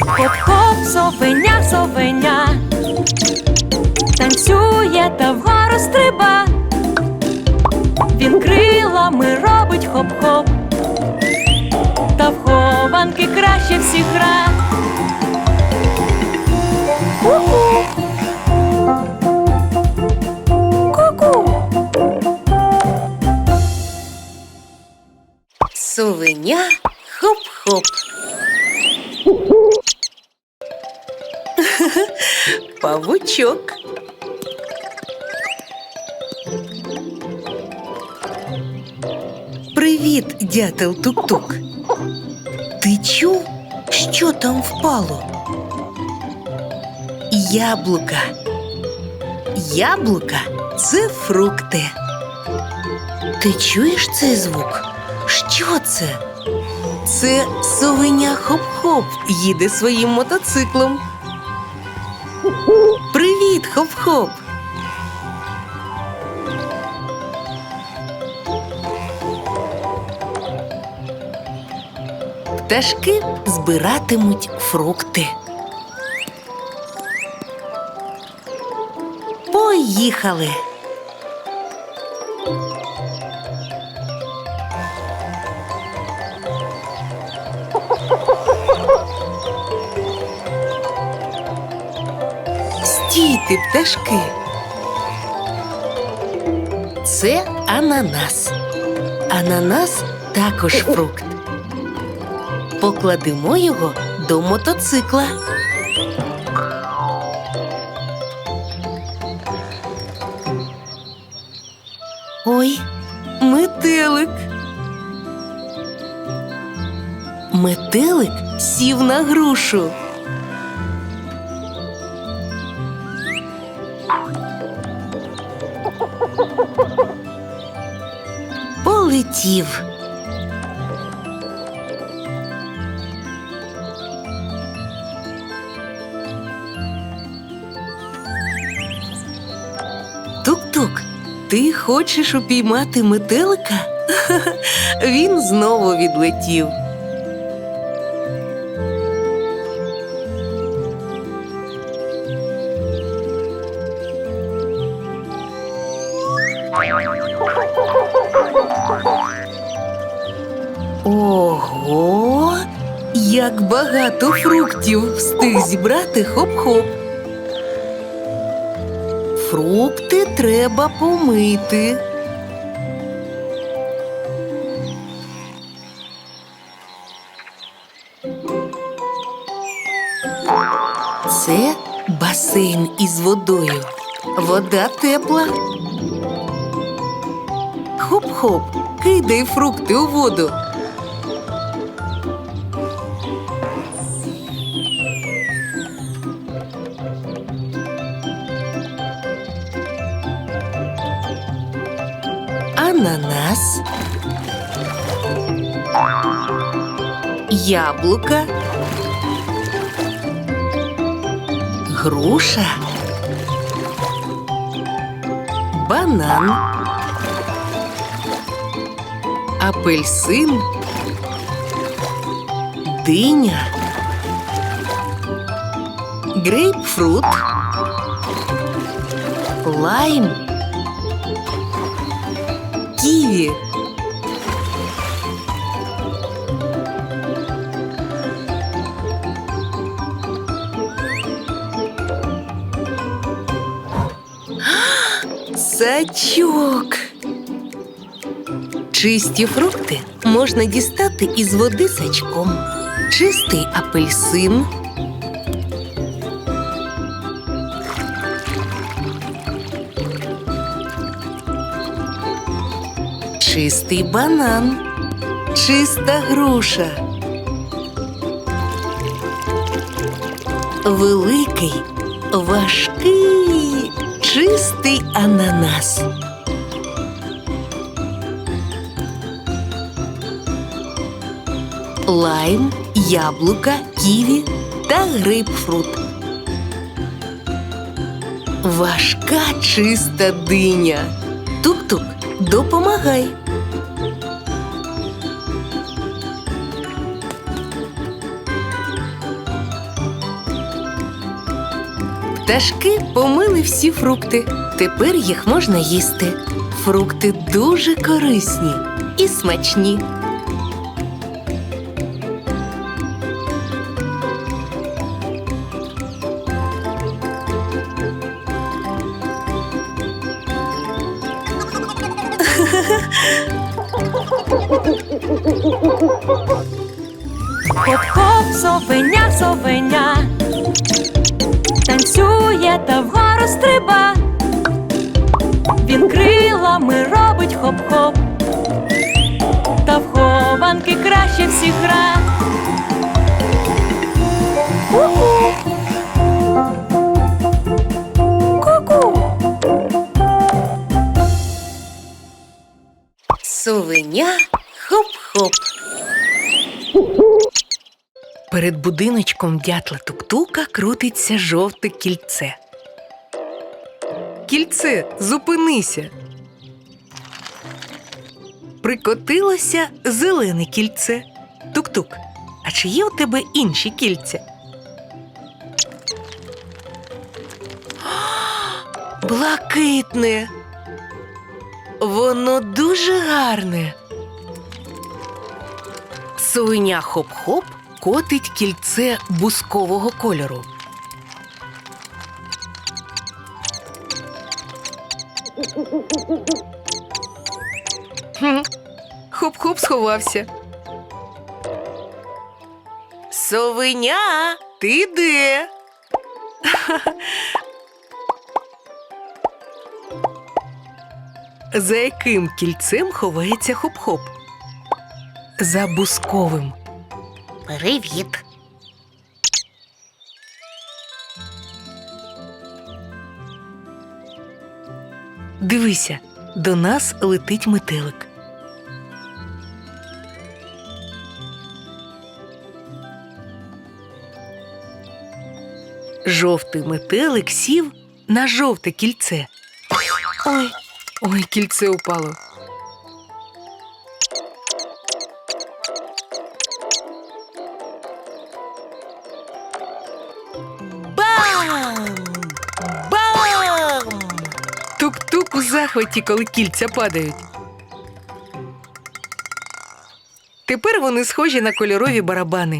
Хоп-хоп, совеня, совеня, танцює та вгору стриба. Він крилами робить хоп-хоп, та в хованки краще всіх гра. Ку-ку. Совеня хоп-хоп. Павучок. Привіт, дятел тук-тук. Ти чув, що там впало? Яблука. Яблука це фрукти. Ти чуєш цей звук? Що це? Це совеня Хоп-Хоп їде своїм мотоциклом. Хоп-Хоп! Пташки збиратимуть фрукти. Поїхали. Стійте, пташки. Це ананас. Ананас також фрукт. Покладемо його до мотоцикла. Ой, метелик. Метелик сів на грушу. Полетів. Тук-тук, ти хочеш упіймати метелика? Він знову відлетів. Як багато фруктів встиг зібрати хоп-хоп. Фрукти треба помити. Це басейн із водою. Вода тепла. Хоп-хоп, кидай фрукти у воду. Ананас. Яблука. Груша. Банан. Апельсин. Диня. Грейпфрут. Лайм. Ківі. Сачок. Чисті фрукти можна дістати із води сачком. Чистий апельсин. Чистий банан. Чиста груша. Великий, важкий, чистий ананас. Лайм, яблука, ківі та грейпфрут. Важка чиста диня. Тук-тук, допомагай. Пташки помили всі фрукти. Тепер їх можна їсти. Фрукти дуже корисні і смачні. Хоп-хоп, совеня, совеня, танцює та вгору стриба. Він крилами робить хоп-хоп, та в хованки краще всіх гра. Ку-ку. Ку-ку. Хоп-хоп. Перед будиночком дятла тук-тука крутиться жовте кільце. Кільце, зупинися. Прикотилося зелене кільце. Тук-тук. А чи є у тебе інші кільця? Блакитне. Воно дуже гарне. Совеня хоп-хоп котить кільце бускового кольору. Хоп-хоп сховався. Совеня, ти де? За яким кільцем ховається хоп-хоп? За бусковим. Привіт. Дивися, до нас летить метелик. Жовтий метелик сів на жовте кільце. Ой, ой, кільце упало. У захваті, коли кільця падають. Тепер вони схожі на кольорові барабани.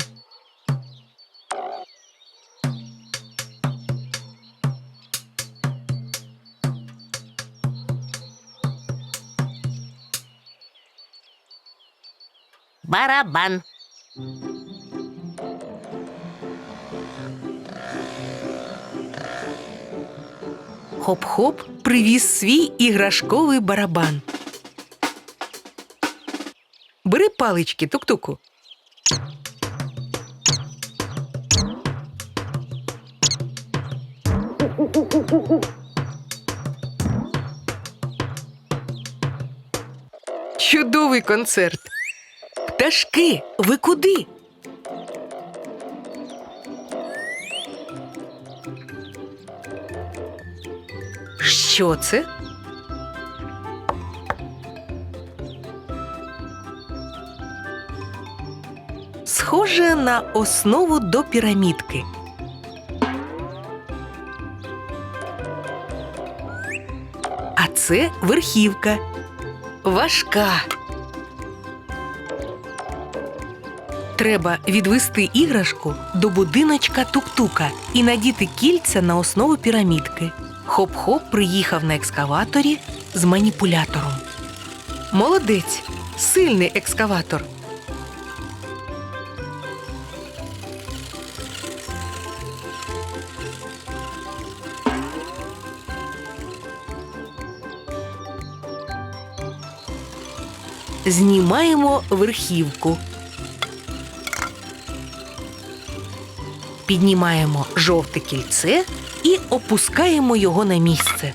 Барабан. Хоп-хоп привіз свій іграшковий барабан. Бери палички, тук-туку. Чудовий концерт. Пташки, ви куди? Що це? Схоже на основу до пірамідки. А це верхівка. Важка. Треба відвести іграшку до будиночка тук-тука і надіти кільця на основу пірамідки. Хоп-хоп приїхав на екскаваторі з маніпулятором. Молодець, сильний екскаватор. Знімаємо верхівку. Піднімаємо жовте кільце і опускаємо його на місце.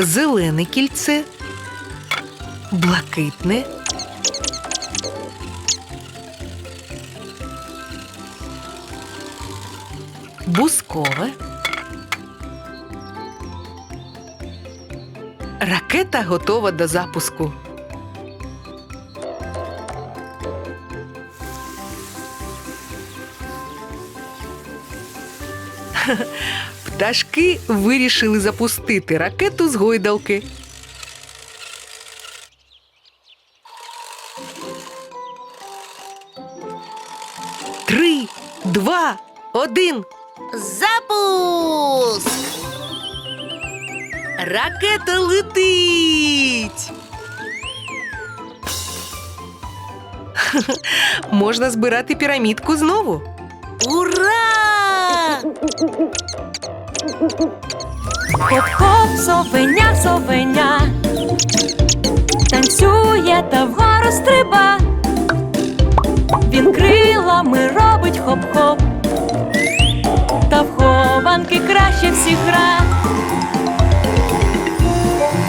Зелене кільце, блакитне, бускове. Ракета готова до запуску. Пташки вирішили запустити ракету з гойдалки. Три, два, один. Запуск! Ракета летить. Можна збирати пірамідку знову. Ура! Хоп-хоп, совеня, совеня. Танцює та вгору стриба. Він крилами робить хоп-хоп. Та в хованки краще всіх гра.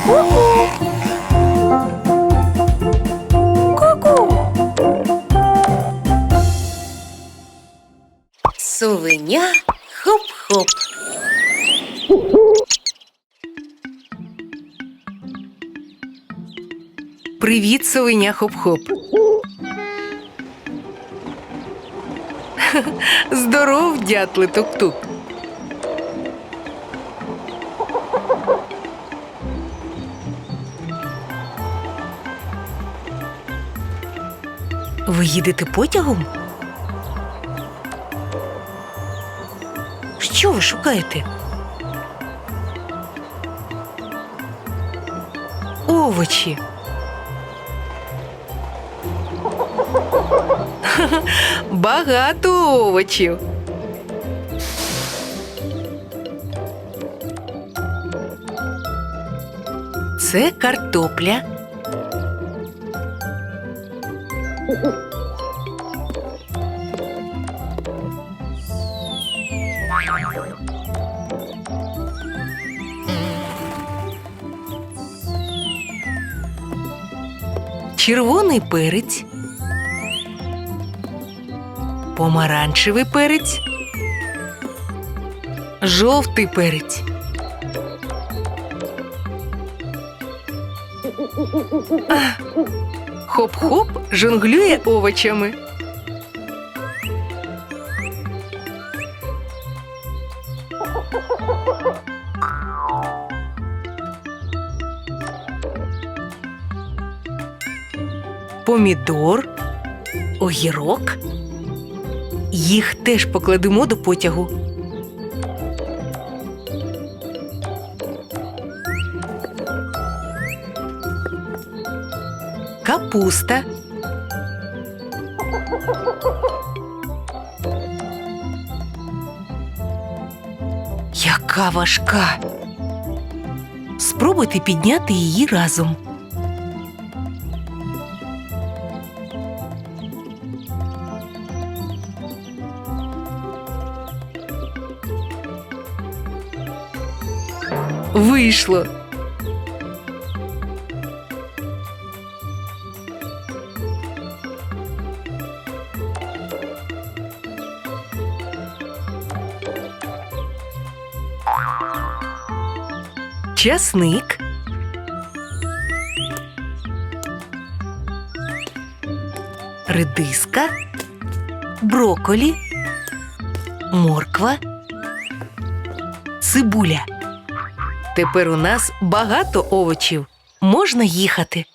Ку-ку. Хоп-хоп. Привіт, совеня хоп-хоп. Здоров, дятле тук-тук. Ви їдете потягом? Що ви шукаєте? Овочі. Багато овочів. Це картопля. Червоний перець. Помаранчевий перець. Жовтий перець. Хоп-хоп жонглює овочами. Помідор, огірок. Їх теж покладемо до потягу. Капуста. Яка важка. Спробуйте підняти її разом. Вийшло. Часник. Редиска. Броколі. Морква. Цибуля. Тепер у нас багато овочів. Можна їхати.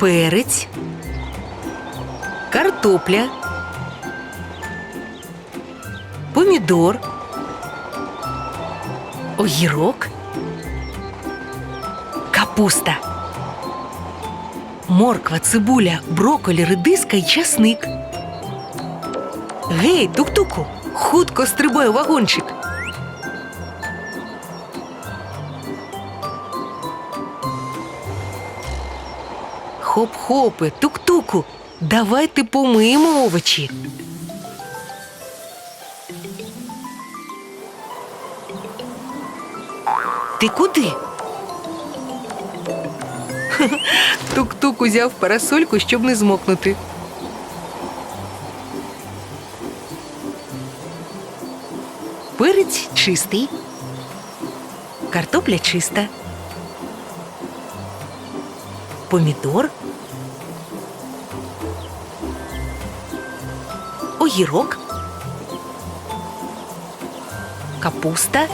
Перець. Картопля. Помідор. Огірок. Капуста морква, цибуля, броколі, редиска і часник. Гей, тук-туку, хутко стрибай у вагончик. Хоп-хопи, тук-туку, давайте помиємо овочі. Ти куди? Тук-тук узяв парасольку, щоб не змокнути. Перець чистий. Картопля чиста. помідор, огірок, капуста.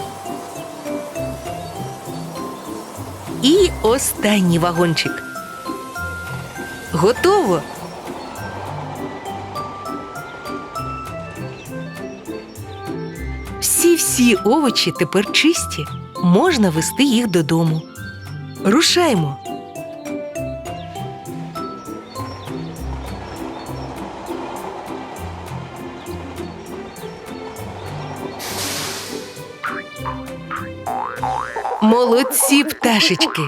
І останній вагончик. Готово. Всі-всі овочі тепер чисті. Можна вести їх додому. Рушаймо. Молодці, пташечки!